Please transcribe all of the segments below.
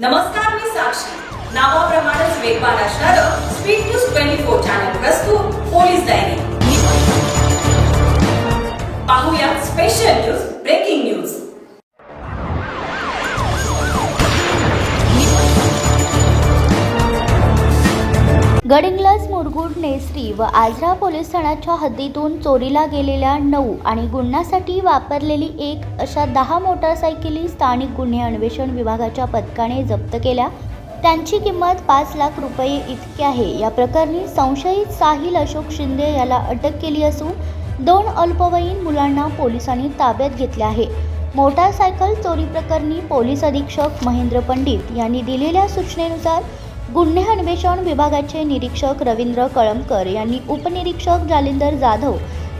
नमस्कार मी साक्षी नावाप्रमाणेच वेगवान असणारं स्पीड न्यूज गडिंग्लज मुरगुड नेसरी व आजरा पोलीस ठाण्याच्या हद्दीतून चोरीला गेलेल्या नऊ आणि गुन्ह्यासाठी वापरलेली एक अशा दहा मोटारसायकली स्थानिक गुन्हे अन्वेषण विभागाच्या पथकाने जप्त केल्या. त्यांची किंमत पाच लाख रुपये इतकी आहे. या प्रकरणी संशयित साहिल अशोक शिंदे याला अटक केली असून दोन अल्पवयीन मुलांना पोलिसांनी ताब्यात घेतले आहे. मोटारसायकल चोरी प्रकरणी पोलीस अधीक्षक महेंद्र पंडित यांनी दिलेल्या सूचनेनुसार गुन्हे अन्वेषण विभागाचे निरीक्षक रवींद्र कळमकर यांनी उपनिरीक्षक जालिंदर जाधव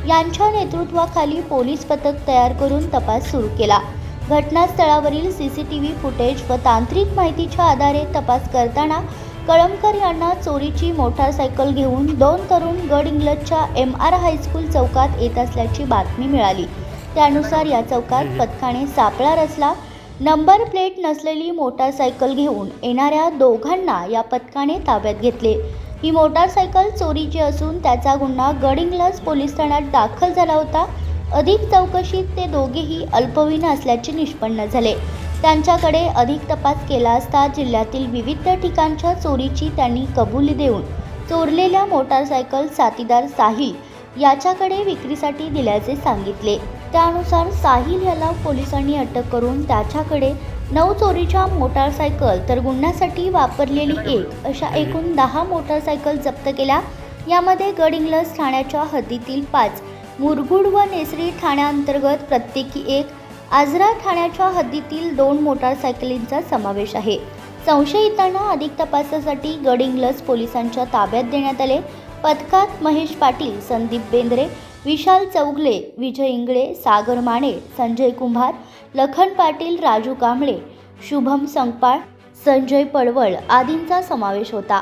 यांच्या नेतृत्वाखाली पोलीस पथक तयार करून तपास सुरू केला. घटनास्थळावरील C C T V footage व तांत्रिक माहितीच्या आधारे तपास करताना कळमकर यांना चोरीची मोटारसायकल घेऊन दोन तरुण गड इंग्लजच्या एम आर हायस्कूल चौकात येत असल्याची बातमी मिळाली. त्यानुसार या चौकात पथकाने सापळा रचला नंबर प्लेट नसलेली मोटारसायकल घेऊन येणाऱ्या दोघांना या पथकाने ताब्यात घेतले. ही मोटारसायकल चोरीची असून त्याचा गुन्हा गडिंग्लज पोलीस ठाण्यात दाखल झाला होता. अधिक चौकशीत ते दोघेही अल्पवयीन असल्याचे निष्पन्न झाले. त्यांच्याकडे अधिक तपास केला असता जिल्ह्यातील विविध ठिकाणच्या चोरीची त्यांनी कबुली देऊन चोरलेल्या मोटारसायकल साथीदार साहिल याच्याकडे विक्रीसाठी दिल्याचे सांगितले. त्यानुसार साहिल याला पोलिसांनी अटक करून त्याच्याकडे नऊ चोरीच्या मोटारसायकल तर गुन्ह्यासाठी वापरलेली एक अशा एकूण दहा मोटारसायकल जप्त केल्या. यामध्ये गडिंग्लज ठाण्याच्या हद्दीतील पाच मुरगुड व नेसरी ठाण्याअंतर्गत प्रत्येकी एक आजरा ठाण्याच्या हद्दीतील दोन मोटारसायकलींचा समावेश आहे. संशयितांना अधिक तपासासाठी गडिंग्लज पोलिसांच्या ताब्यात देण्यात आले. पथकात महेश पाटील संदीप बेंद्रे विशाल चौगले विजय इंगळे सागर माने संजय कुंभार लखन पाटील राजू कांबळे शुभम संगपाळ संजय पडवळ आदींचा समावेश होता.